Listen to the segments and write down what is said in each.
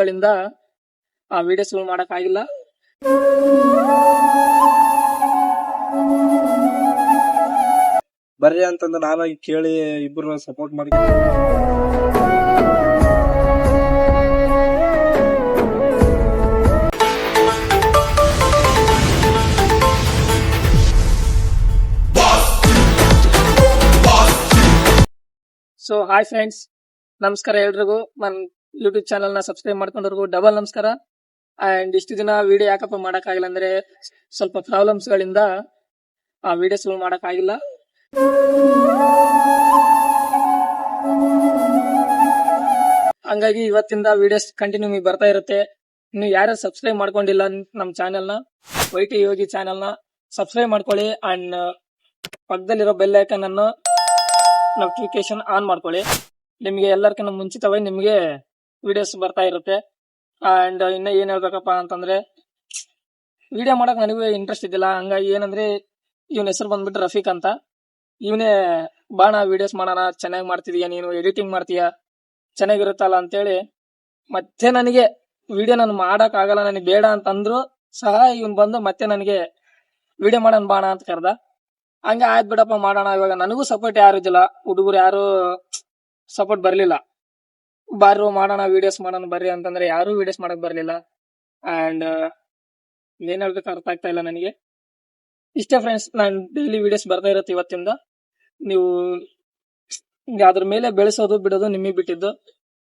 ಗಳಿಂದ ಆ ವಿಡಿಯೋಸ್ಗಳು ಮಾಡೋಕ್ಕಾಗಿಲ್ಲ. ಬರ್ರಿ ಅಂತಂದು ನಾನಾಗಿ ಕೇಳಿ ಇಬ್ಬರು ಸಪೋರ್ಟ್ ಮಾಡಿ. ಸೊ ಹಾಯ್ ಫ್ರೆಂಡ್ಸ್ ನಮಸ್ಕಾರ ಎಲ್ರಿಗೂ. ನನ್ನ ಯೂಟ್ಯೂಬ್ ಚಾನಲ್ನ ಸಬ್ಸ್ಕ್ರೈಬ್ ಮಾಡ್ಕೊಂಡವ್ರಿಗೂ ಡಬಲ್ ನಮಸ್ಕಾರ. ಅಂಡ್ ಇಷ್ಟು ದಿನ ವಿಡಿಯೋ ಯಾಕಪ್ಪ ಮಾಡೋಕ್ಕಾಗಿಲ್ಲ ಅಂದ್ರೆ ಸ್ವಲ್ಪ ಪ್ರಾಬ್ಲಮ್ಸ್ ಗಳಿಂದ ಆ ವಿಡಿಯೋಸ್ಗಳು ಮಾಡೋಕ್ಕಾಗಿಲ್ಲ. ಹಂಗಾಗಿ ಇವತ್ತಿಂದ ವಿಡಿಯೋಸ್ ಕಂಟಿನ್ಯೂ ಬರ್ತಾ ಇರುತ್ತೆ. ಇನ್ನು ಯಾರು ಸಬ್ಸ್ಕ್ರೈಬ್ ಮಾಡ್ಕೊಂಡಿಲ್ಲ ನಮ್ಮ ಚಾನೆಲ್ನ ವೈ ಟಿ ಯೋಗಿ ಚಾನೆಲ್ನ ಸಬ್ಸ್ಕ್ರೈಬ್ ಮಾಡ್ಕೊಳ್ಳಿ. ಅಂಡ್ ಪಕ್ಕದಲ್ಲಿರೋ ಬೆಲ್ ಐಕನ್ ಅನ್ನು ನೋಟಿಫಿಕೇಶನ್ ಆನ್ ಮಾಡ್ಕೊಳ್ಳಿ. ನಿಮಗೆ ಎಲ್ಲರಿಗಿಂತ ಮುಂಚಿತವಾಗಿ ನಿಮಗೆ ವಿಡಿಯೋಸ್ ಬರ್ತಾ ಇರುತ್ತೆ. ಅಂಡ್ ಇನ್ನ ಏನ್ ಹೇಳ್ಬೇಕಪ್ಪ ಅಂತಂದ್ರೆ ವಿಡಿಯೋ ಮಾಡಕ್ ನನಗೂ ಇಂಟ್ರೆಸ್ಟ್ ಇದ್ದಿಲ್ಲ. ಹಂಗಾಗಿ ಏನಂದ್ರೆ, ಇವನ ಹೆಸರು ಬಂದ್ಬಿಟ್ಟು ರಫೀಕ್ ಅಂತ. ಇವನೇ, ಬಾಣ ವಿಡಿಯೋಸ್ ಮಾಡೋಣ. ಚೆನ್ನಾಗಿ ಮಾಡ್ತಿದೀಯ ನೀನು? ಎಡಿಟಿಂಗ್ ಮಾಡ್ತೀಯ? ಚೆನ್ನಾಗಿರುತ್ತಲ್ಲ? ಅಂತೇಳಿ, ಮತ್ತೆ ನನಗೆ ವಿಡಿಯೋ ನಾನು ಮಾಡಕ್ ಆಗಲ್ಲ, ನನಗೆ ಬೇಡ ಅಂತಂದ್ರು ಸಹ ಇವನ್ ಬಂದು ಮತ್ತೆ ನನಗೆ ವಿಡಿಯೋ ಮಾಡೋಣ, ಬಾಣ ಅಂತ ಕರ್ದ. ಹಂಗೆ ಆಯ್ತು ಬಿಡಪ್ಪ, ಮಾಡೋಣ. ಇವಾಗ ನನಗೂ ಸಪೋರ್ಟ್ ಯಾರು ಇದ್ದಿಲ್ಲ. ಹುಡುಗರು ಯಾರು ಸಪೋರ್ಟ್ ಬರ್ಲಿಲ್ಲ. ಬಾರು ಮಾಡೋಣ ವಿಡಿಯೋಸ್ ಮಾಡೋಣ ಬರ್ರಿ ಅಂತಂದ್ರೆ ಯಾರು ವಿಡಿಯೋಸ್ ಮಾಡಕ್ ಬರಲಿಲ್ಲ. ಅಂಡ್ ಏನ್ ಹೇಳ್ಬೇಕು ಅರ್ಥ ಆಗ್ತಾ ಇಲ್ಲ ನನಗೆ. ಇಷ್ಟೇ ಫ್ರೆಂಡ್ಸ್ ನಾನು ಡೈಲಿ ವಿಡಿಯೋಸ್ ಬರ್ತಾ ಇರುತ್ತೆ ಇವತ್ತಿಂದ. ನೀವು ಅದ್ರ ಮೇಲೆ ಬೆಳೆಸೋದು, ಬಿಡೋದು ನಿಮಗೆ ಬಿಟ್ಟಿದ್ದು.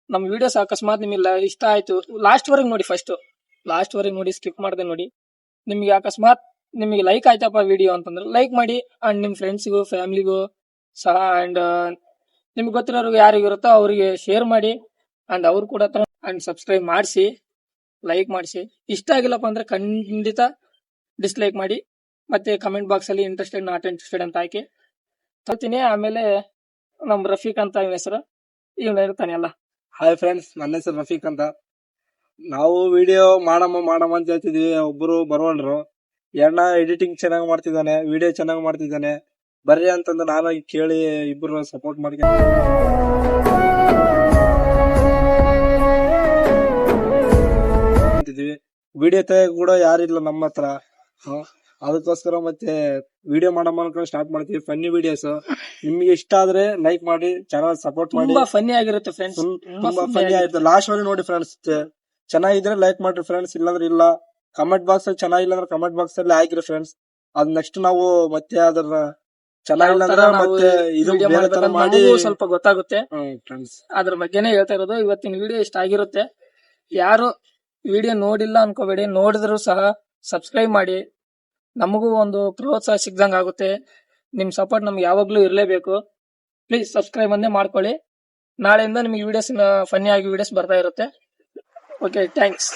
ನಮ್ಮ ವಿಡಿಯೋಸ್ ಅಕಸ್ಮಾತ್ ನಿಮಗೆ ಇಷ್ಟ ಆಯ್ತು. ಲಾಸ್ಟ್ ವರೆಗೆ ನೋಡಿ ಫಸ್ಟ್ ಲಾಸ್ಟ್ ವರೆಗೆ ನೋಡಿ ಸ್ಕಿಪ್ ಮಾಡಿದೆ ನೋಡಿ. ನಿಮಗೆ ಅಕಸ್ಮಾತ್ ನಿಮಗೆ ಲೈಕ್ ಆಯ್ತಪ್ಪ ವಿಡಿಯೋ ಅಂತಂದ್ರೆ ಲೈಕ್ ಮಾಡಿ. ಅಂಡ್ ನಿಮ್ ಫ್ರೆಂಡ್ಸಿಗೂ ಫ್ಯಾಮಿಲಿಗೂ ಸಹ ಅಂಡ್ ನಿಮ್ಗೆ ಗೊತ್ತಿರೋರ್ಗೆ ಯಾರಿಗಿರುತ್ತೋ ಅವರಿಗೆ ಶೇರ್ ಮಾಡಿ. ಅಂಡ್ ಅವ್ರು ಕೂಡ ಅಂಡ್ ಸಬ್ಸ್ಕ್ರೈಬ್ ಮಾಡಿಸಿ ಲೈಕ್ ಮಾಡಿಸಿ. ಇಷ್ಟ ಆಗಿಲ್ಲಪ್ಪ ಅಂದ್ರೆ ಖಂಡಿತ ಡಿಸ್ಲೈಕ್ ಮಾಡಿ. ಮತ್ತೆ ಕಮೆಂಟ್ ಬಾಕ್ಸ್ ಅಲ್ಲಿ ಇಂಟ್ರೆಸ್ಟೆಡ್ ನಾಟ್ ಇಂಟ್ರೆಸ್ಟೆಡ್ ಅಂತ ಹಾಕಿ. ತರ್ತೀನಿ, ಆಮೇಲೆ ನಮ್ ರಫೀಕ್ ಅಂತ ಹೆಸರು. ಇವನ ಇರ್ತಾನೆ ಅಲ್ಲ. ಹಾಯ್ ಫ್ರೆಂಡ್ಸ್ ನನ್ನ ಹೆಸರು ರಫೀಕ್ ಅಂತ. ನಾವು ವಿಡಿಯೋ ಮಾಡಮ್ಮ ಮಾಡಮ್ಮ ಅಂತ ಹೇಳ್ತಿದ್ವಿ. ಒಬ್ರು ಬರೋಲ್ರು ಎಣ್ಣ ಎಡಿಟಿಂಗ್ ಚೆನ್ನಾಗಿ ಮಾಡ್ತಿದ್ದಾನೆ ವಿಡಿಯೋ ಚೆನ್ನಾಗಿ ಮಾಡ್ತಿದ್ದಾನೆ. ಬರ್ರಿ ಅಂತಂದು ನಾನು ಕೇಳಿ ಇಬ್ಬರು ಸಪೋರ್ಟ್ ಮಾಡಿ ವಿಡಿಯೋ ತೆಗೆ ಕೂಡ ಯಾರಿಲ್ಲ ನಮ್ಮ ಹತ್ರ. ಅದಕ್ಕೋಸ್ಕರ ಮತ್ತೆ ವಿಡಿಯೋ ಮಾಡೋ ಅನ್ಕೊಂಡು ಸ್ಟಾರ್ಟ್ ಮಾಡ್ತೀವಿ. ಫನ್ನಿ ವಿಡಿಯೋಸ್ ನಿಮ್ಗೆ ಇಷ್ಟ ಆದ್ರೆ ಲೈಕ್ ಮಾಡಿ ಚಾನಲ್ ಸಪೋರ್ಟ್ ಮಾಡಿ. ತುಂಬಾ ಫನ್ನಿ ಆಗಿರುತ್ತೆ ಫ್ರೆಂಡ್ಸ್ ತುಂಬಾ ಫನ್ನಿ ಆಯ್ತು. ಲಾಸ್ಟ್ ವರೆಗೆ ನೋಡಿ ಫ್ರೆಂಡ್ಸ್ ಚೆನ್ನಾಗಿದ್ರೆ ಲೈಕ್ ಮಾಡ್ರಿ ಫ್ರೆಂಡ್ಸ್ ಇಲ್ಲಾಂದ್ರೆ ಇಲ್ಲ. ಕಮೆಂಟ್ ಬಾಕ್ಸ್ ಅಲ್ಲಿ ಚೆನ್ನಾಗಿಲ್ಲ ಅಂದ್ರೆ ಕಮೆಂಟ್ ಬಾಕ್ಸ್ ಅಲ್ಲಿ ಹಾಕಿರಿ ಫ್ರೆಂಡ್ಸ್ ಅದ್ ನೆಕ್ಸ್ಟ್ ನಾವು ಮತ್ತೆ ಅದರ ಚೆನ್ನಾಗಿಲ್ಲ ಅಂದ್ರೆ ಮತ್ತೆ ಇದು ಬೇರೆ ತರ ಮಾಡಿ. ಸ್ವಲ್ಪ ಗೊತ್ತಾಗುತ್ತೆ. ಫ್ರೆಂಡ್ಸ್ ಅದ್ರ ಬಗ್ಗೆನೇ ಹೇಳ್ತಾ ಇರೋದು ಇವತ್ತಿನ ವಿಡಿಯೋ ಇಷ್ಟ ಆಗಿರುತ್ತೆ. ಯಾರು ವಿಡಿಯೋ ನೋಡಿಲ್ಲ ಅನ್ಕೋಬೇಡಿ. ನೋಡಿದ್ರು ಸಹ ಸಬ್ಸ್ಕ್ರೈಬ್ ಮಾಡಿ. ನಮಗೂ ಒಂದು ಪ್ರೋತ್ಸಾಹ ಸಿಗ್ದಂಗೆ ಆಗುತ್ತೆ. ನಿಮ್ ಸಪೋರ್ಟ್ ನಮ್ಗೆ ಯಾವಾಗಲೂ ಇರಲೇಬೇಕು. ಪ್ಲೀಸ್ ಸಬ್ಸ್ಕ್ರೈಬ್ ಒಂದೇ ಮಾಡ್ಕೊಳ್ಳಿ. ನಾಳೆಯಿಂದ ನಿಮಗೆ ವಿಡಿಯೋಸ್ ಫನ್ನಿ ಆಗಿ ವಿಡಿಯೋಸ್ ಬರ್ತಾ ಇರುತ್ತೆ. Okay thanks